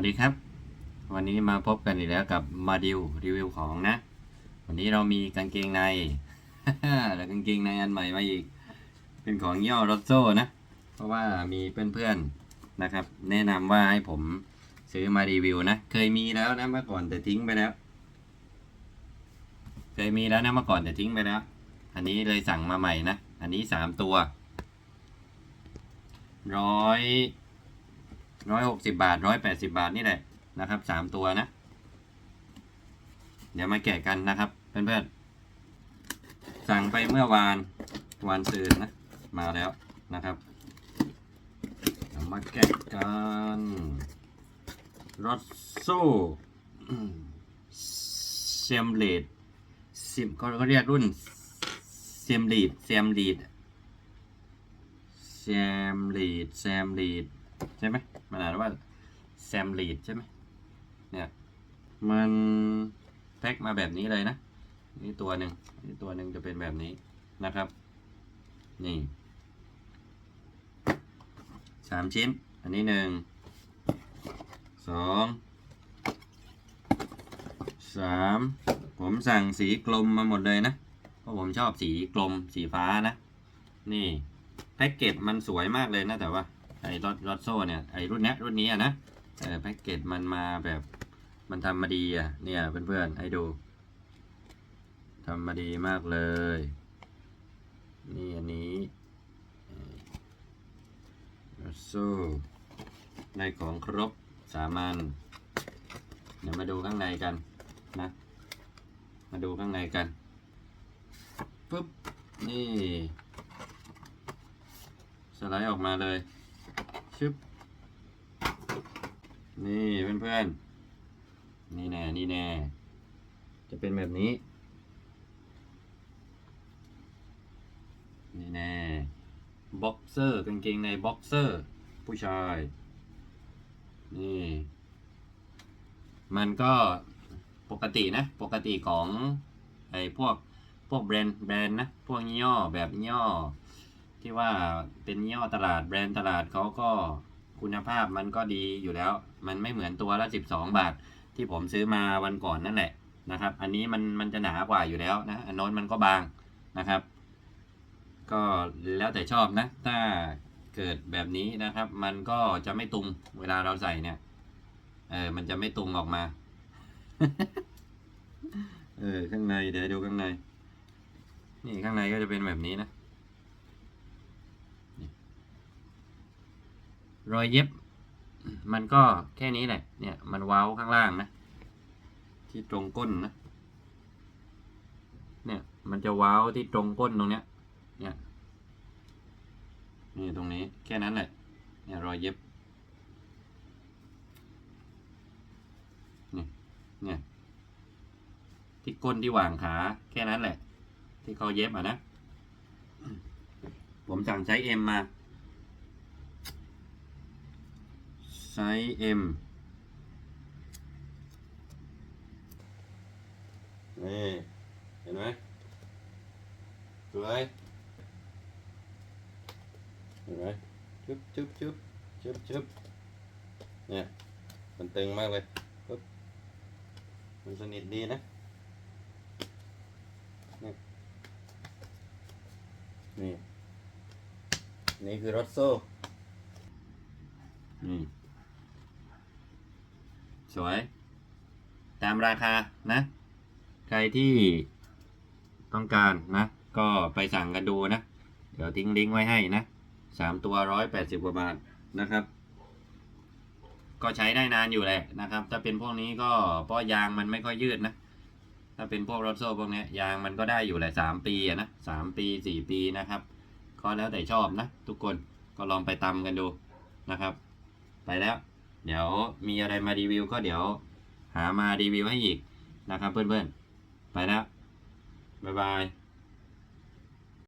วัสดีครับ วันนี้มาพบกันอีกแล้วกับมาดิวรีวิวของนะ วันนี้เรามีกางเกงใน แล้วกางเกงในอันใหม่มาอีก เป็นของย่อรถโซ่นะ เพราะว่ามีเพื่อนๆนะครับ แนะนำว่าให้ผมซื้อมารีวิวนะ เคยมีแล้วนะเมื่อก่อนแต่ทิ้งไปแล้ว เคยมีแล้วนะเมื่อก่อนแต่ทิ้งไปแล้ว อันนี้เลยสั่งมาใหม่นะ อันนี้สามตัวร้อย ร้อยหกสิบาทร้อยแปดสิบาทนี่แหละนะครับสามตัวนะ เดี๋ยวมาแกะกันนะครับเพื่อนๆสั่งไปเมื่อวานวานซืนนะ มาแล้วนะครับเดี๋ยวมาแกะกันรอสโซเซมเลดซิมเขาเรียกรุ่นเซมลีดเซมลีดแซมลีดแซมลีด ใช่ไหมมันอ่านว่าแซมลีดใช่ไหมเนี่ยมันแพ็คมาแบบนี้เลยนะนี่ตัวหนึ่งนี่ตัวหนึ่งจะเป็นแบบนี้นะครับ นี่สามชิ้น อันนี้หนึ่งสองสามผมสั่งสีกลมมาหมดเลยนะ เพราะผมชอบสีกลมสีฟ้านะ นี่แพ็กเกจมันสวยมากเลยนะแต่ว่า ไอ้รถรถโซ่เนี่ยไอ้รุ่นเนี้ยรุ่นนี้อะนะเออแพ็กเกจมันมาแบบมันทำมาดีอะเนี่ยเพื่อนๆให้ดูทำมาดีมากเลย นี่อันนี้รถโซ่ในของครบสามัญเดี๋ยวมาดูข้างในกันนะ มาดูข้างในกันปุ๊บนี่สไลด์ออกมาเลย ชึบ นี่เพื่อนๆ นี่แน่นี่แน่ จะเป็นแบบนี้ นี่แน่ บ็อกเซอร์กางเกงในบ็อกเซอร์ ผู้ชาย นี่ มันก็ปกตินะ ปกติของไอ้พวกพวกแบรนด์แบรนด์นะ พวกย่อแบบย่อ ที่ว่าเป็นยี่ห้อตลาดแบรนด์ตลาดเขาก็คุณภาพมันก็ดีอยู่แล้ว มันไม่เหมือนตัวละสิบสองบาท ที่ผมซื้อมาวันก่อนนั่นแหละนะครับ อันนี้มันมันจะหนากว่าอยู่แล้วนะอันโน้นมันก็บางนะครับ ก็แล้วแต่ชอบนะ ถ้าเกิดแบบนี้นะครับ มันก็จะไม่ตุงเวลาเราใส่เนี่ย เออ มันจะไม่ตุงออกมา เออ ข้างในเดี๋ยวดูข้างใน นี่ข้างในก็จะเป็นแบบนี้นะ รอยเย็บ มันก็แค่นี้แหละ เนี่ย มันเว้าข้างล่างนะ ที่ตรงก้นนะ เนี่ย มันจะเว้าที่ตรงก้นตรงเนี้ย เนี่ย นี่ตรงนี้แค่นั้นแหละ เนี่ยรอยเย็บ เนี่ย เนี่ย ที่ก้นที่หว่างขา แค่นั้นแหละ ที่เขาเย็บอะนะ ผมสั่งใช้เอ็มมา ไซส์ M นี่ เห็นไหมสวยเห็นไหมจุ๊บจุ๊บจุ๊บจุ๊บจุ๊บเนี่ย มันตึงมากเลยปุ๊บมันสนิทดีนะนี่นี่ นี่คือรถโซ่นี่ สวย ตามราคานะ ใครที่ต้องการนะ ก็ไปสั่งกันดูนะ เดี๋ยวทิ้งลิงก์ไว้ให้นะสามตัวร้อยแปดสิบกว่าบาทนะครับ ก็ใช้ได้นานอยู่แหละนะครับ ถ้าเป็นพวกนี้ก็เพราะยางมันไม่ค่อยยืดนะ ถ้าเป็นพวกรถโซ่พวกนี้ยางมันก็ได้อยู่แหละสามปีนะสามปีสี่ปีนะครับ ก็แล้วแต่ชอบนะ ทุกคนก็ลองไปตำกันดูนะครับ ไปแล้ว เดี๋ยวมีอะไรมารีวิวก็เดี๋ยวหามารีวิวให้อีกนะครับเพื่อนๆ ไปแล้วบ๊ายบาย